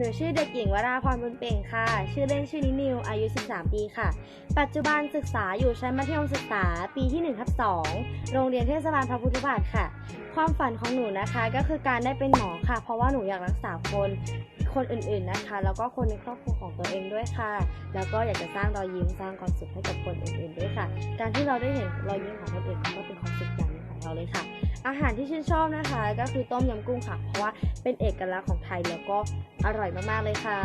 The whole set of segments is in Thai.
หนูชื่อเด็กหญิงวราพรบุญเป่งค่ะ ชื่อเล่นชื่อนินิว อายุ 13 ปีค่ะ ปัจจุบันศึกษาอยู่ชั้นมัธยมศึกษาปีที่1ทับ2โรงเรียนเทศบาลพระพุทธบาทค่ะ ความฝันของหนูนะคะก็คือการได้เป็นหมอค่ะ เพราะว่าหนูอยากรักษาคนคนอื่นๆนะคะ แล้วก็คนในครอบครัวของตัวเองด้วยค่ะ แล้วก็อยากจะสร้างรอยยิ้มสร้างความสุขให้กับคนอื่นๆด้วยค่ะ การที่เราได้เห็นรอยยิ้มของคนอื่นก็เป็นความสุขอย่างหนึงของเราเลยค่ะ อาหารที่ชื่นชอบนะคะ ก็คือต้มยำกุ้งค่ะ เพราะว่าเป็นเอกลักษณ์ของไทยแล้วก็อร่อยมากๆเลยค่ะ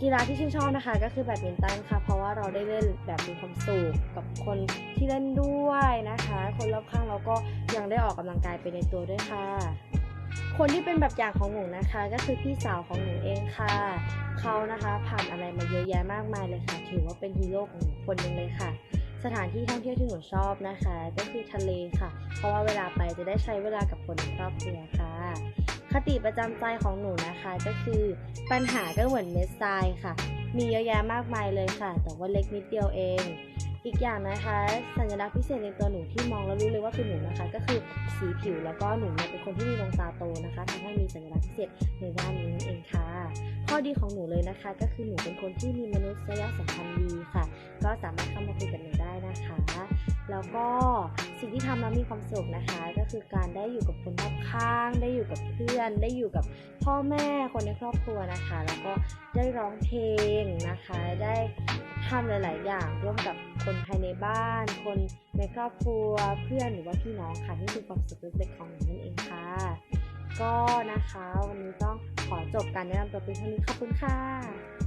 กีฬาที่ชื่นชอบนะคะ ก็คือแบดมินตันค่ะ เพราะว่าเราได้เล่นแบบมีความสุขกับคนที่เล่นด้วยนะคะ คนรอบข้างเราก็ยังได้ออกกำลังกายไปในตัวด้วยค่ะ คนที่เป็นแบบอย่างของหนูนะคะ ก็คือพี่สาวของหนูเองค่ะเขานะคะ ผ่านอะไรมาเยอะแยะมากมายเลยค่ะ ถือว่าเป็นฮีโร่ของหนูคนหนึ่งเลยค่ะ สถานที่ท่องเที่ยวที่หนูชอบนะคะ ก็คือทะเลค่ะ เพราะว่าเวลาไปจะได้ใช้เวลากับคนในครอบครัวค่ะ คติประจำใจของหนูนะคะก็คือปัญหาก็เหมือนเม็ดทรายค่ะ มีเยอะแยะมากมายเลยค่ะ แต่ว่าเล็กนิดเดียวเอง อีกอย่างนะคะ สัญลักษณ์พิเศษในตัวหนูที่มองแล้วรู้เลยว่าคือหนูนะคะ ก็คือสีผิวแล้วก็หนูเนี่ยเป็นคนที่มีดวงตาโตนะคะทำให้มีสัญลักษณ์พิเศษในด้านนี้นั่นเองค่ะ ข้อดีของหนูเลยนะคะ ก็คือหนูเป็นคนที่มีมนุษยสัมพันธ์ดีค่ะ ก็สามารถเข้ามาคุยกับหนูได้นะคะ แล้วก็สิ่งที่ทำแล้วมีความสุขนะคะ ก็คือการได้อยู่กับคนรอบข้าง ได้อยู่กับเพื่อน ได้อยู่กับพ่อแม่คนในครอบครัวนะคะ แล้วก็ได้ร้องเพลงนะคะ ได้ ทำหลาย ๆ อย่าง ร่วมกับคนภายในบ้าน คนในครอบครัวเพื่อนหรือว่าพี่น้องค่ะนี่คือความสุขเล็กๆของหนูนั่นเองค่ะ ก็นะคะวันนี้ต้องขอจบการแนะนำตัวเพียงเท่านี้ขอบคุณค่ะ